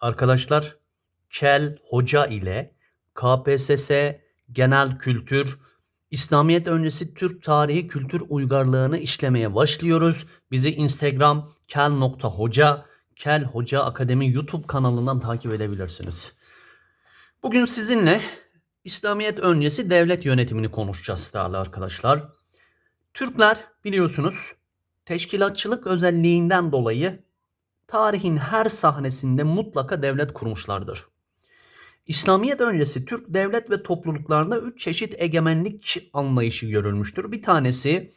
Arkadaşlar Kel Hoca ile KPSS Genel Kültür İslamiyet öncesi Türk tarihi kültür uygarlığını işlemeye başlıyoruz. Bizi Instagram kel.hoca, Kel Hoca Akademi YouTube kanalından takip edebilirsiniz. Bugün sizinle İslamiyet öncesi devlet yönetimini konuşacağız değerli arkadaşlar. Türkler biliyorsunuz teşkilatçılık özelliğinden dolayı tarihin her sahnesinde mutlaka devlet kurmuşlardır. İslamiyet öncesi Türk devlet ve topluluklarında üç çeşit egemenlik anlayışı görülmüştür. Bir tanesi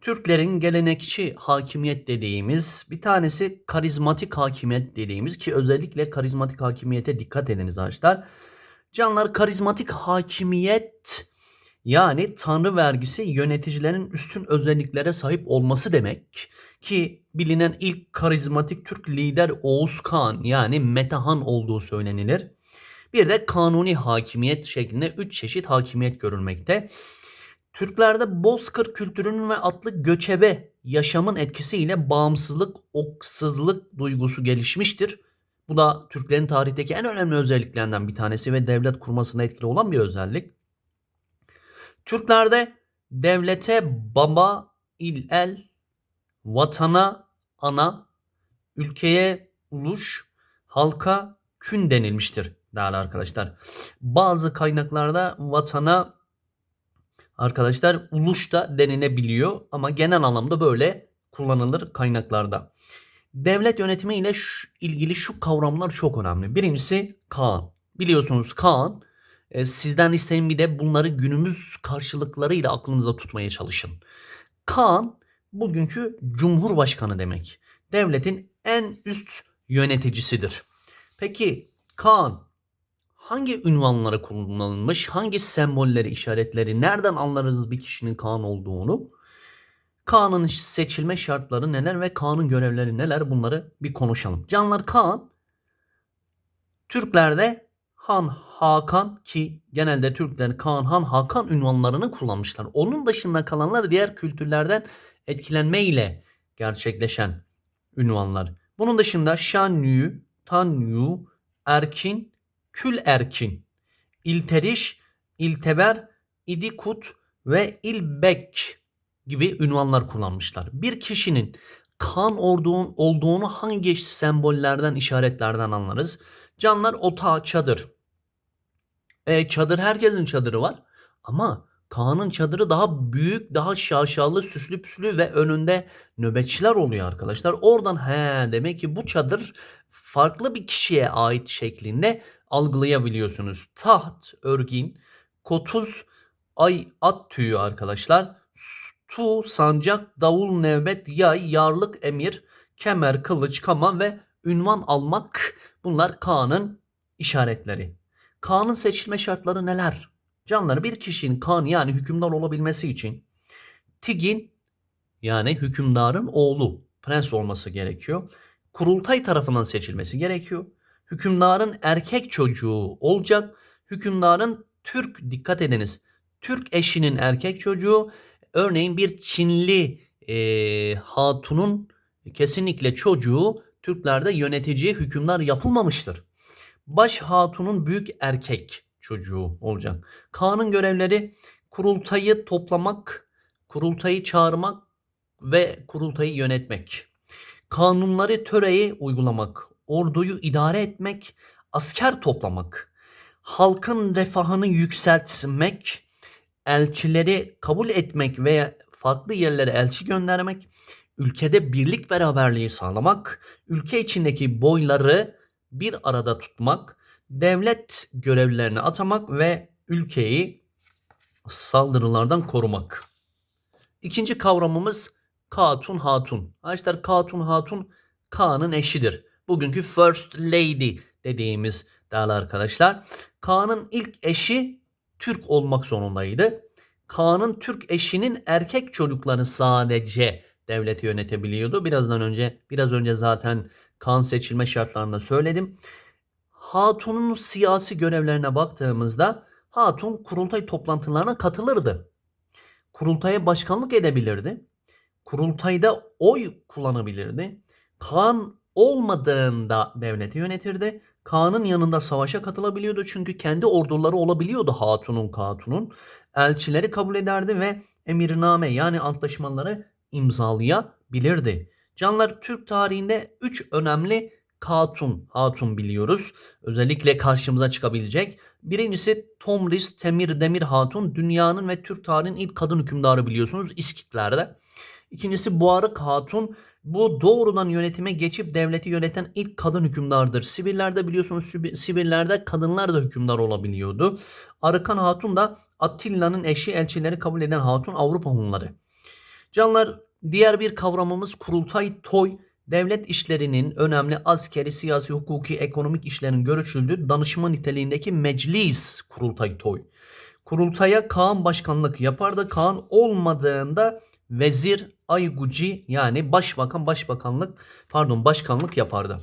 Türklerin gelenekçi hakimiyet dediğimiz, bir tanesi karizmatik hakimiyet dediğimiz ki özellikle karizmatik hakimiyete dikkat ediniz arkadaşlar. Canlar karizmatik hakimiyet yani tanrı vergisi yöneticilerin üstün özelliklere sahip olması demek ki bilinen ilk karizmatik Türk lider Oğuz Kağan yani Metehan olduğu söylenilir. Bir de kanuni hakimiyet şeklinde üç çeşit hakimiyet görülmekte. Türklerde bozkır kültürünün ve atlı göçebe yaşamın etkisiyle bağımsızlık, oksızlık duygusu gelişmiştir. Bu da Türklerin tarihteki en önemli özelliklerinden bir tanesi ve devlet kurmasına etkili olan bir özellik. Türklerde devlete baba, il el, vatana ana, ülkeye uluş, halka kün denilmiştir değerli arkadaşlar. Bazı kaynaklarda vatana arkadaşlar uluş da denilebiliyor ama genel anlamda böyle kullanılır kaynaklarda. Devlet yönetimi ile ilgili şu kavramlar çok önemli. Birincisi Kaan. Biliyorsunuz Kaan e, sizden isteyin bir de bunları günümüz karşılıklarıyla aklınızda tutmaya çalışın. Kaan bugünkü Cumhurbaşkanı demek. Devletin en üst yöneticisidir. Peki Kaan hangi ünvanlara kullanılmış, hangi sembolleri, işaretleri, nereden anlarız bir kişinin Kaan olduğunu? Kaan'ın seçilme şartları neler ve Kaan'ın görevleri neler bunları bir konuşalım. Canlar Kaan Türklerde Han Hakan ki genelde Türkler Kaan Han Hakan ünvanlarını kullanmışlar. Onun dışında kalanlar diğer kültürlerden etkilenme ile gerçekleşen ünvanlar. Bunun dışında Şan Yu, Tan Yu, Erkin, Kül Erkin, İlteriş, İlteber, İdikut ve İlbek gibi ünvanlar kullanmışlar. Bir kişinin kan olduğun, olduğunu hangi sembollerden, işaretlerden anlarız? Canlar otağı, çadır. E, çadır herkesin çadırı var ama Kaan'ın çadırı daha büyük, daha şaşalı, süslü püslü ve önünde nöbetçiler oluyor arkadaşlar. Oradan he demek ki bu çadır farklı bir kişiye ait şeklinde algılayabiliyorsunuz. Taht, örgün, kotuz, ay, at tüyü arkadaşlar. Tu, sancak, davul, nevbet, yay, yarlık, emir, kemer, kılıç, kaman ve ünvan almak bunlar Kaan'ın işaretleri. Kaan'ın seçilme şartları neler? Canları bir kişinin Kaan yani hükümdar olabilmesi için Tigin yani hükümdarın oğlu prens olması gerekiyor. Kurultay tarafından seçilmesi gerekiyor. Hükümdarın erkek çocuğu olacak. Hükümdarın Türk dikkat ediniz. Türk eşinin erkek çocuğu örneğin bir Çinli e, hatunun kesinlikle çocuğu Türklerde yönetici hükümdar yapılmamıştır. Baş hatunun büyük erkek çocuğu olacak. Kaan'ın görevleri kurultayı toplamak, kurultayı çağırmak ve kurultayı yönetmek. Kanunları töreyi uygulamak, orduyu idare etmek, asker toplamak, halkın refahını yükseltmek, elçileri kabul etmek veya farklı yerlere elçi göndermek, ülkede birlik beraberliği sağlamak, ülke içindeki boyları bir arada tutmak, devlet görevlilerini atamak ve ülkeyi saldırılardan korumak. İkinci kavramımız Katun Hatun. Arkadaşlar Katun Hatun Kaan'ın eşidir. Bugünkü First Lady dediğimiz değerli arkadaşlar. Kaan'ın ilk eşi Türk olmak zorundaydı. Kaan'ın Türk eşinin erkek çocukları sadece devleti yönetebiliyordu. Birazdan önce biraz önce zaten Kaan seçilme şartlarında söyledim. Hatun'un siyasi görevlerine baktığımızda Hatun kurultay toplantılarına katılırdı. Kurultaya başkanlık edebilirdi. Kurultayda oy kullanabilirdi. Kaan olmadığında devleti yönetirdi. Kaan'ın yanında savaşa katılabiliyordu çünkü kendi orduları olabiliyordu hatunun katunun. Elçileri kabul ederdi ve emirname yani antlaşmaları imzalayabilirdi. Canlar Türk tarihinde 3 önemli katun, hatun biliyoruz. Özellikle karşımıza çıkabilecek. Birincisi Tomris Temir Demir Hatun dünyanın ve Türk tarihinin ilk kadın hükümdarı biliyorsunuz İskitlerde. İkincisi Buarık Hatun bu doğrudan yönetime geçip devleti yöneten ilk kadın hükümdardır. Sibirler'de biliyorsunuz Sibi- Sibirler'de kadınlar da hükümdar olabiliyordu. Arıkan Hatun da Attilla'nın eşi elçileri kabul eden Hatun Avrupa Hunları. Canlar diğer bir kavramımız kurultay toy. Devlet işlerinin önemli askeri, siyasi, hukuki, ekonomik işlerin görüşüldüğü danışma niteliğindeki meclis kurultay toy. Kurultaya Kaan başkanlık yapardı. Kaan olmadığında vezir ayguci yani başbakan başbakanlık pardon başkanlık yapardı.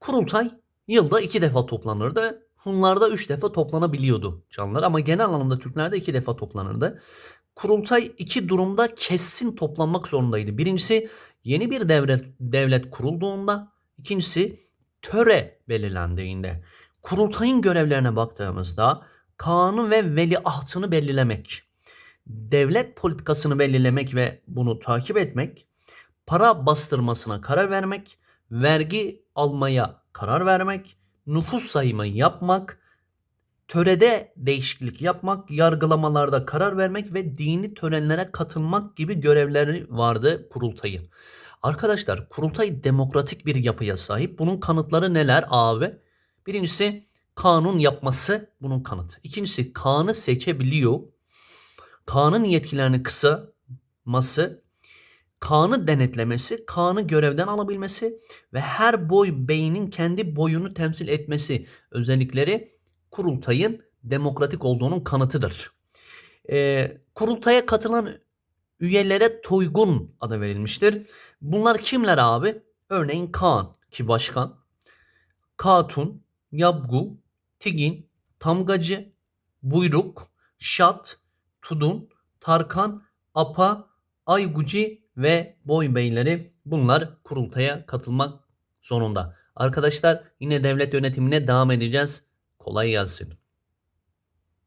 Kurultay yılda iki defa toplanırdı. Hunlarda üç defa toplanabiliyordu canlar ama genel anlamda Türklerde iki defa toplanırdı. Kurultay iki durumda kesin toplanmak zorundaydı. Birincisi yeni bir devlet, devlet kurulduğunda, ikincisi töre belirlendiğinde. Kurultayın görevlerine baktığımızda kanun ve veliahtını belirlemek, devlet politikasını belirlemek ve bunu takip etmek, para bastırmasına karar vermek, vergi almaya karar vermek, nüfus sayımı yapmak, törede değişiklik yapmak, yargılamalarda karar vermek ve dini törenlere katılmak gibi görevleri vardı kurultayın. Arkadaşlar kurultay demokratik bir yapıya sahip. Bunun kanıtları neler abi? Birincisi kanun yapması bunun kanıtı. İkincisi kanı seçebiliyor. Kanun yetkilerini kısaması, kanı denetlemesi, kanı görevden alabilmesi ve her boy beynin kendi boyunu temsil etmesi özellikleri kurultayın demokratik olduğunun kanıtıdır. Ee, kurultaya katılan üyelere toygun adı verilmiştir. Bunlar kimler abi? Örneğin Kaan ki başkan, Katun, Yabgu, Tigin, Tamgacı, Buyruk, Şat, Tudun, Tarkan, Apa, Ayguci ve Boy Beyleri bunlar kurultaya katılmak zorunda. Arkadaşlar yine devlet yönetimine devam edeceğiz. Kolay gelsin.